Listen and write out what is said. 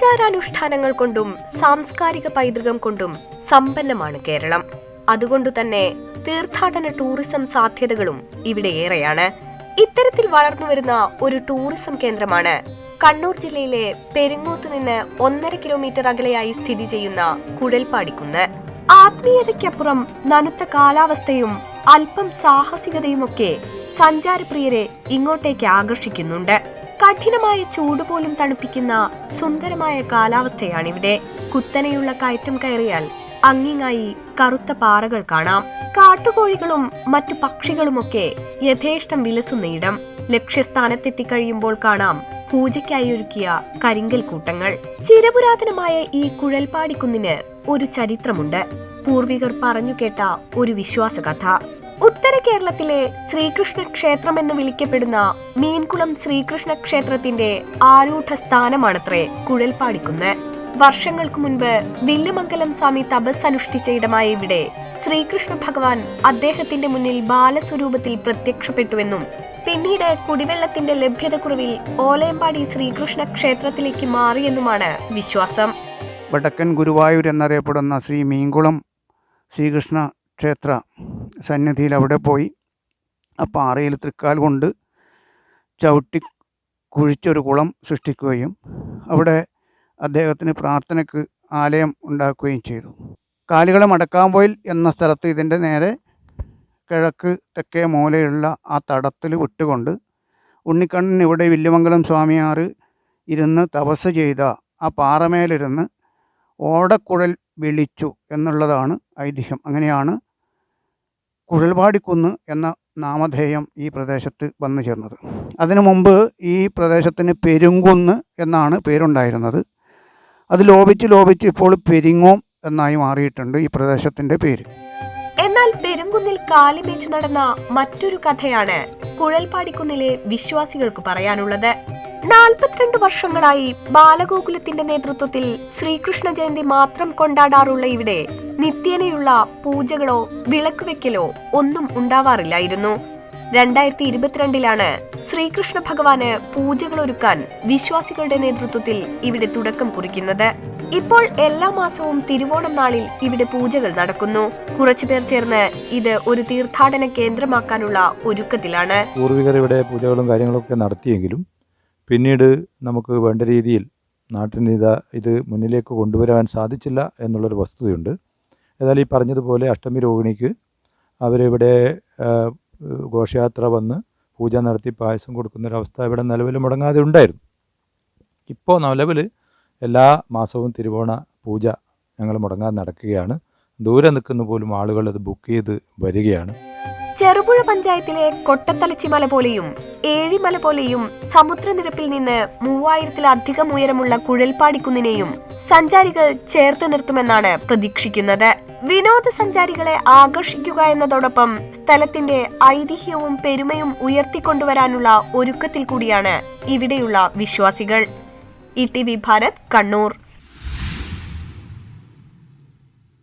സംസ്ഥാനങ്ങൾ കൊണ്ടും സാംസ്കാരിക പൈതൃകം കൊണ്ടും സമ്പന്നമാണ് കേരളം. അതുകൊണ്ടുതന്നെ തീർത്ഥാടന ടൂറിസം സാധ്യതകളും ഇവിടെ ഏറെയാണ്. ഇത്തരത്തിൽ വളർന്നുവരുന്ന ഒരു ടൂറിസം കേന്ദ്രമാണ് കണ്ണൂർ ജില്ലയിലെ പെരിങ്ങോത്ത് നിന്ന് ഒന്നര കിലോമീറ്റർ അകലെയായി സ്ഥിതി ചെയ്യുന്ന കുഴൽപ്പാടിക്കുന്ന്. ആത്മീയതയ്ക്കപ്പുറം നനുത്ത കാലാവസ്ഥയും അല്പം സാഹസികതയുമൊക്കെ സഞ്ചാരപ്രിയരെ ഇങ്ങോട്ടേക്ക് ആകർഷിക്കുന്നുണ്ട്. കഠിനമായ ചൂട് പോലും തണുപ്പിക്കുന്ന സുന്ദരമായ കാലാവസ്ഥയാണിവിടെ കുത്തനെയുള്ള കയറ്റം കയറിയാൽ അങ്ങിങ്ങായി കറുത്ത പാറകൾ കാണാം. കാട്ടുകോഴികളും മറ്റു പക്ഷികളുമൊക്കെ യഥേഷ്ടം വിലസുന്ന ഇടം. ലക്ഷ്യസ്ഥാനത്തെത്തി കഴിയുമ്പോൾ കാണാം പൂജയ്ക്കായി ഒരുക്കിയ കരിങ്കൽ കൂട്ടങ്ങൾ. ചിരപുരാതനമായ ഈ കുഴൽപ്പാടിക്കുന്നിന് ഒരു ചരിത്രമുണ്ട്. പൂർവികർ പറഞ്ഞു കേട്ട ഒരു വിശ്വാസകഥ. ഉത്തര കേരളത്തിലെ ശ്രീകൃഷ്ണ ക്ഷേത്രം എന്ന് വിളിക്കപ്പെടുന്ന മീൻകുളം ശ്രീകൃഷ്ണ ക്ഷേത്രത്തിന്റെ ആരൂഢ സ്ഥാനമാണത്രേ കുഴൽപ്പാടിക്കുന്ന്. വർഷങ്ങൾക്ക് മുൻപ് വില്ലുമംഗലം സ്വാമി തപസ് അനുഷ്ഠിച്ച ഇടമായ ഇവിടെ ശ്രീകൃഷ്ണ ഭഗവാൻ അദ്ദേഹത്തിന്റെ മുന്നിൽ ബാലസ്വരൂപത്തിൽ പ്രത്യക്ഷപ്പെട്ടുവെന്നും പിന്നീട് കുടിവെള്ളത്തിന്റെ ലഭ്യതക്കുറവിൽ ഓലയമ്പാടി ശ്രീകൃഷ്ണ ക്ഷേത്രത്തിലേക്ക് മാറിയെന്നുമാണ് വിശ്വാസം. വടക്കൻ ഗുരുവായൂർ എന്നറിയപ്പെടുന്ന ശ്രീ മീൻകുളം ശ്രീകൃഷ്ണ ക്ഷേത്ര സന്നിധിയിൽ അവിടെ പോയി. ആ പാറയിൽ തൃക്കാൽ കൊണ്ട് ചവിട്ടി കുഴിച്ചൊരു കുളം സൃഷ്ടിക്കുകയും അവിടെ അദ്ദേഹത്തിന് പ്രാർത്ഥനയ്ക്ക് ആലയം ഉണ്ടാക്കുകയും ചെയ്തു. കാലികളെ മടക്കാമ്പോയിൽ എന്ന സ്ഥലത്ത് ഇതിന്റെ നേരെ കിഴക്ക് തെക്കേ മൂലയുള്ള ആ തടത്തിൽ വിട്ടുകൊണ്ട് ഉണ്ണിക്കണ്ണൻ ഇവിടെ വില്ലുമംഗലം സ്വാമിയാർ ഇരുന്ന് തപസ് ചെയ്ത ആ പാറമേലിരുന്ന് ഓടക്കുഴൽ വിളിച്ചു എന്നുള്ളതാണ് ഐതിഹ്യം. അങ്ങനെയാണ് കുഴൽപാടിക്കുന്ന് എന്ന നാമധേയം ഈ പ്രദേശത്ത് വന്നു ചേർന്നത്. അതിനു മുമ്പ് ഈ പ്രദേശത്തിന് പെരുങ്കുന്ന് എന്നാണ് പേരുണ്ടായിരുന്നത്. അത് ലോപിച്ച് ലോപിച്ച് ഇപ്പോൾ പെരിങ്ങോം എന്നായി മാറിയിട്ടുണ്ട് ഈ പ്രദേശത്തിന്റെ പേര്. എന്നാൽ പെരുങ്കുന്നിൽ കാലിമേച്ച് നടന്ന മറ്റൊരു കഥയാണ് കുഴൽപാടിക്കുന്നിലെ വിശ്വാസികൾക്ക് പറയാനുള്ളത്. നാൽപ്പത്തിരണ്ട് വർഷങ്ങളായി ബാലഗോകുലത്തിന്റെ നേതൃത്വത്തിൽ ശ്രീകൃഷ്ണ ജയന്തി മാത്രം കൊണ്ടാടാറുള്ള ഇവിടെ നിത്യേനയുള്ള പൂജകളോ വിളക്ക് വെക്കലോ ഒന്നും ഉണ്ടാവാറില്ലായിരുന്നു. രണ്ടായിരത്തി ഇരുപത്തിരണ്ടിലാണ് ശ്രീകൃഷ്ണ ഭഗവാന് പൂജകൾ ഒരുക്കാൻ വിശ്വാസികളുടെ നേതൃത്വത്തിൽ ഇവിടെ തുടക്കം കുറിക്കുന്നത്. ഇപ്പോൾ എല്ലാ മാസവും തിരുവോണം നാളിൽ ഇവിടെ പൂജകൾ നടക്കുന്നു. കുറച്ചുപേർ ചേർന്ന് ഇത് ഒരു തീർത്ഥാടന കേന്ദ്രമാക്കാനുള്ള ഒരുക്കത്തിലാണ്. പൂർവികർ ഇവിടെ പൂജകളും കാര്യങ്ങളും ഒക്കെ നടത്തിയെങ്കിലും പിന്നീട് നമുക്ക് വേണ്ട രീതിയിൽ നാട്ടിന് ഇത് ഇത് മുന്നിലേക്ക് കൊണ്ടുവരാൻ സാധിച്ചില്ല എന്നുള്ളൊരു വസ്തുതയുണ്ട്. ഏതായാലും ഈ പറഞ്ഞതുപോലെ അഷ്ടമി രോഹിണിക്ക് അവരിവിടെ ഘോഷയാത്ര വന്ന് പൂജ നടത്തി പായസം കൊടുക്കുന്നൊരവസ്ഥ ഇവിടെ നിലവിൽ മുടങ്ങാതെ ഉണ്ടായിരുന്നു. ഇപ്പോൾ നിലവിൽ എല്ലാ മാസവും തിരുവോണ പൂജ ഞങ്ങൾ മുടങ്ങാതെ നടക്കുകയാണ്. ദൂരെ നിൽക്കുന്ന പോലും ആളുകൾ അത് ബുക്ക് ചെയ്ത് വരികയാണ്. ചെറുപുഴ പഞ്ചായത്തിലെ കൊട്ടത്തലച്ചിമല പോലെയും ഏഴിമല പോലെയും സമുദ്രനിരപ്പിൽ നിന്ന് മൂവായിരത്തിലധികം ഉയരമുള്ള കുഴൽപ്പാടിക്കുന്നിനെയും സഞ്ചാരികൾ ചേർത്ത് നിർത്തുമെന്നാണ് പ്രതീക്ഷിക്കുന്നത്. വിനോദസഞ്ചാരികളെ ആകർഷിക്കുക എന്നതോടൊപ്പം സ്ഥലത്തിന്റെ ഐതിഹ്യവും പെരുമയും ഉയർത്തിക്കൊണ്ടുവരാനുള്ള ഒരുക്കത്തിൽ കൂടിയാണ് ഇവിടെയുള്ള വിശ്വാസികൾ. E T V Bharat Kannur.